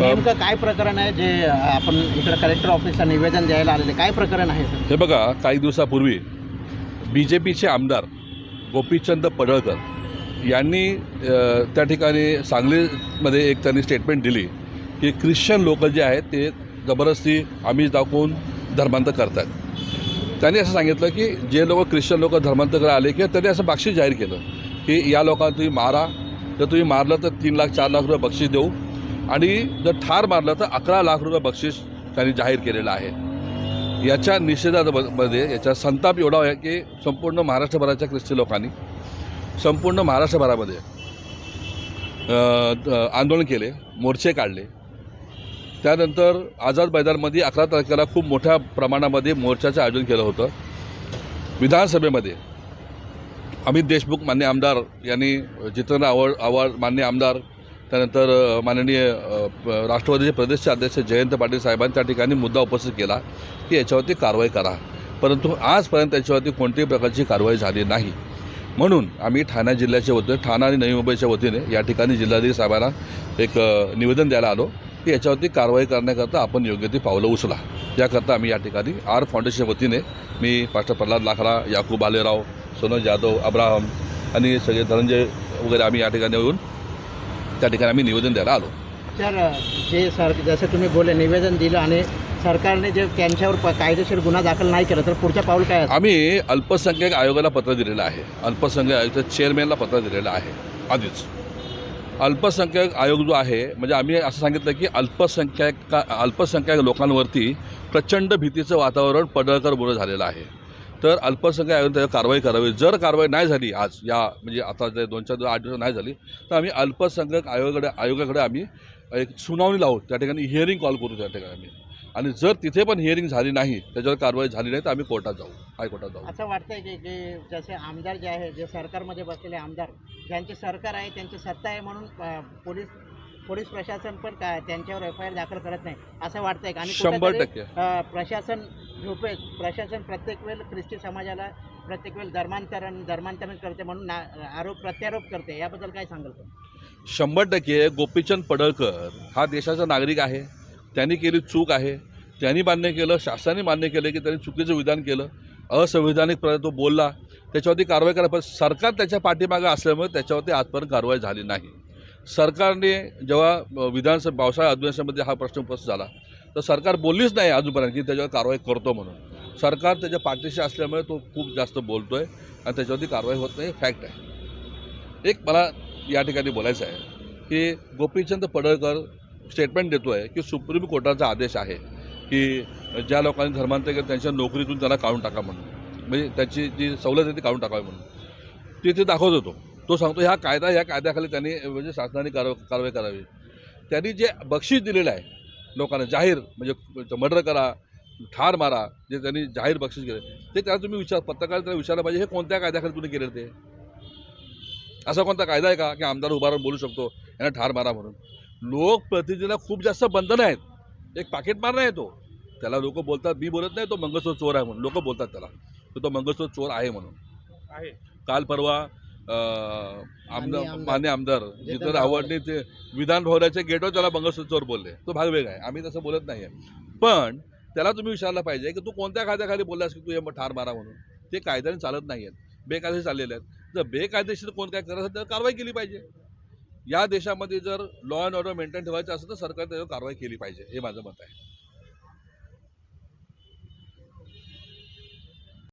नेमकं काय प्रकरण आहे जे आपण इकडे कलेक्टर ऑफिसला निवेदन द्यायला आलेले काय प्रकरण आहे? हे बघा काही दिवसापूर्वी बी जे पीचे आमदार गोपीचंद पडळकर यांनी त्या ठिकाणी सांगलीमध्ये एक त्यांनी स्टेटमेंट दिली की ख्रिश्चन लोक जे आहेत ते जबरदस्ती आमिष दाखवून धर्मांतर करतात त्यांनी असं सांगितलं की जे लोक ख्रिश्चन लोक धर्मांतर करायला आले किंवा त्यांनी असं बक्षीस जाहीर केलं की या लोकांना तुम्ही मारा जर तुम्ही मारलं तर तीन लाख चार लाख रुपये बक्षीस देऊ आणि जर ठार मारलं तर अकरा लाख रुपये बक्षीस त्यांनी जाहीर केलेलं आहे. याच्या निषेधामध्ये याचा संताप एवढा आहे की संपूर्ण महाराष्ट्रभराच्या ख्रिस्ती लोकांनी संपूर्ण महाराष्ट्रभरामध्ये आंदोलन केले मोर्चे काढले. त्यानंतर आझाद मैदानमध्ये अकरा तारखेला खूप मोठ्या प्रमाणामध्ये मोर्चाचं आयोजन केलं होतं. विधानसभेमध्ये अमित देशमुख मान्य आमदार यांनी जितेंद्र आवड आवड मान्य आमदार त्यानंतर माननीय प- राष्ट्रवादीचे प्रदेशचे अध्यक्ष जयंत पाटील साहेबांनी त्या ठिकाणी मुद्दा उपस्थित केला की याच्यावरती कारवाई करा. परंतु आजपर्यंत त्याच्यावरती कोणत्याही प्रकारची कारवाई झाली नाही. म्हणून आम्ही ठाणे जिल्ह्याच्या वतीने ठाणा आणि नवी मुंबईच्या वतीने या ठिकाणी जिल्हाधिकारी साहेबांना एक निवेदन द्यायला आलो की याच्यावरती कारवाई करण्याकरता आपण योग्य ती पावलं उचला. याकरता आम्ही या ठिकाणी आर फाउंडेशनच्या वतीने मी पास्टर प्रल्हाद लाखरा याकूब आलेराव सोनल जाधव अब्राहम आणि सगळे धनंजय वगैरे आम्ही या ठिकाणी येऊन त्या ठिकाणी आम्ही निवेदन द्यायला आलो. सर जे सर जसं तुम्ही बोलले निवेदन दिलं आणि सरकारने जे त्यांच्यावर कायदेशीर गुन्हा दाखल नाही केला तर पुढचं पाऊल काय? आम्ही अल्पसंख्याक आयोगाला पत्र दिलेलं आहे. अल्पसंख्याक आयोगाच्या चेअरमॅनला पत्र दिलेलं आहे. आधीच. अल्पसंख्याक आयोग जो आहे म्हणजे आम्ही असं सांगितलं की अल्पसंख्याक अल्पसंख्याक लोकांवरती प्रचंड भीतीचं वातावरण पडळकर झालेलं आहे. तर अल्पसंख्याक आयोगाने त्याची कारवाई करावी. जर कारवाई नाही झाली आज या म्हणजे आता जे दोन चार दिवस आठ दिवस नाही झाली तर आम्ही अल्पसंख्याक आयोगाकडे आयोगाकडे आम्ही एक सुनावणी लावू. त्या ठिकाणी हिअरिंग कॉल करू त्या ठिकाणी आम्ही. आणि जर तिथे पण हिअरिंग झाली नाही त्याच्यावर कारवाई झाली नाही तर आम्ही कोर्टात जाऊ हायकोर्टात जाऊ. असं वाटतंय की की जसे आमदार जे आहे जे सरकारमध्ये बसलेले आमदार ज्यांचे सरकार आहे त्यांची सत्ता आहे म्हणून अ, पोलीस पोलीस प्रशासन पण काय त्यांच्यावर एफ आय आर दाखल करत नाही असं वाटतंय का? आणि शंभर कुठेतरी, टक्के. अ, प्रशासन झोपे प्रशासन प्रत्येक वेळ ख्रिस्ती समाजाला प्रत्येक वेळ धर्मांतरण धर्मांतरण करते म्हणून ना- आरोप प्रत्यारोप करते. याबद्दल काय सांगाल तुम्ही? शंभर टक्के गोपीचंद पडळकर हा देशाचा नागरिक आहे. त्यांनी केली चूक आहे. त्यांनी मान्य केलं शासनाने मान्य केलं की त्यांनी चुकीचं विधान केलं. असंविधानिक प्रकारे तो बोलला. त्याच्यावरती कारवाई करा. पण सरकार त्याच्या पाठीमागं असल्यामुळे त्याच्यावरती आजपर्यंत कारवाई झाली नाही. सरकारने जेव्हा विधानसभा पावसाळा अधिवेशनामध्ये हा प्रश्न उपस्थित झाला तर सरकार बोललीच नाही अजूनपर्यंत की त्याच्यावर कारवाई करतो म्हणून. सरकार त्याच्या पाठीशी असल्यामुळे तो खूप जास्त बोलतो आहे आणि त्याच्यावरती कारवाई होत नाही फॅक्ट आहे. एक मला या ठिकाणी बोलायचं आहे की गोपीचंद पडळकर स्टेटमेंट देतो आहे की सुप्रीम कोर्टाचा आदेश आहे की ज्या लोकांनी धर्मांतर केलं त्यांच्या नोकरीतून त्याला काढून टाका म्हणून. म्हणजे त्याची जी सवलत आहे ती काढून टाकावी म्हणून. ती ते दाखवत होतो. तो सांगतो ह्या कायदा ह्या कायद्याखाली त्यांनी म्हणजे शासनाने कारव कारवाई करावी. त्यांनी जे बक्षीस दिलेलं आहे लोकांना जाहीर म्हणजे मर्डर करा ठार मारा जे त्यांनी जाहीर बक्षीस केले ते त्याला तुम्ही विचार पत्रकार त्याला विचारलं पाहिजे हे कोणत्या कायद्याखाली तुम्ही केलं ते? असा कोणता कायदा आहे का? की आमदार उभारून बोलू शकतो यांना ठार मारा म्हणून. लोकप्रतिनिधीला खूप जास्त बंधनं आहेत. एक पाकिट मारणं आहे तो. त्याला लोक बोलतात मी बोलत नाही तो मंगळसूत्र चोर आहे म्हणून. लोक बोलतात त्याला तर तो मंगळसूत्र चोर आहे म्हणून. आहे. काल परवा आमदार. मान्य आमदार. जितेंद्र आव्हाडने ते विधान भवनाच्या गेटवर त्याला मंगळसूत्र चोर बोलले. तो भाग वेगळा आहे. आम्ही तसं बोलत नाही आहे पण त्याला तुम्ही विचारलं पाहिजे की तू कोणत्या कायद्याखाली बोललास की तू हे ठार मारा म्हणून? ते कायद्याने चालत नाही आहेत बेकायदेशीर चाललेले आहेत. जर बेकायदेशीर कोण काय करत असेल तर कारवाई केली पाहिजे. या देशामध्ये जर लॉ अँड ऑर्डर मेंटेन ठेवायचं असेल तर सरकार त्याच्यावर कारवाई केली पाहिजे. हे माझं मत आहे.